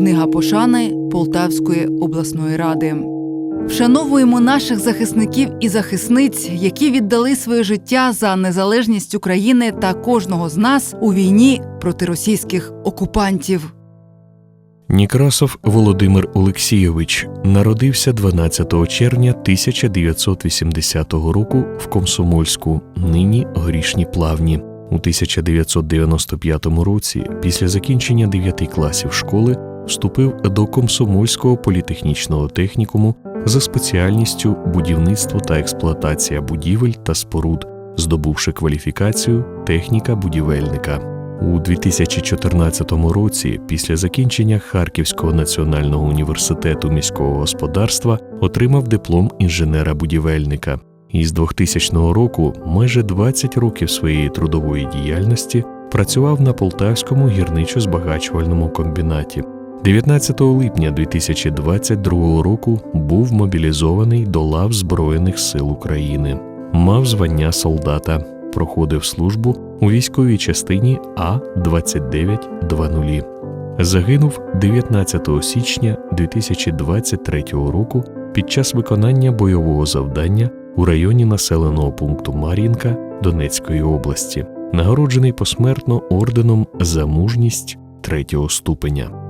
Книга пошани Полтавської обласної ради. Вшановуємо наших захисників і захисниць, які віддали своє життя за незалежність України та кожного з нас у війні проти російських окупантів. Некрасов Володимир Олексійович народився 12 червня 1980 року в Комсомольську, нині Горішні Плавні. У 1995 році, після закінчення 9 класів школи, вступив до Комсомольського політехнічного технікуму за спеціальністю будівництво та експлуатація будівель та споруд, здобувши кваліфікацію техніка будівельника. У 2014 році, після закінчення Харківського національного університету міського господарства, отримав диплом інженера-будівельника. І з 2000 року майже 20 років своєї трудової діяльності працював на Полтавському гірничо-збагачувальному комбінаті. 19 липня 2022 року був мобілізований до лав Збройних сил України. Мав звання солдата, проходив службу у військовій частині А 2920 Загинув 19 січня 2023 року під час виконання бойового завдання у районі населеного пункту Мар'їнка Донецької області, нагороджений посмертно орденом за мужність третього ступеня.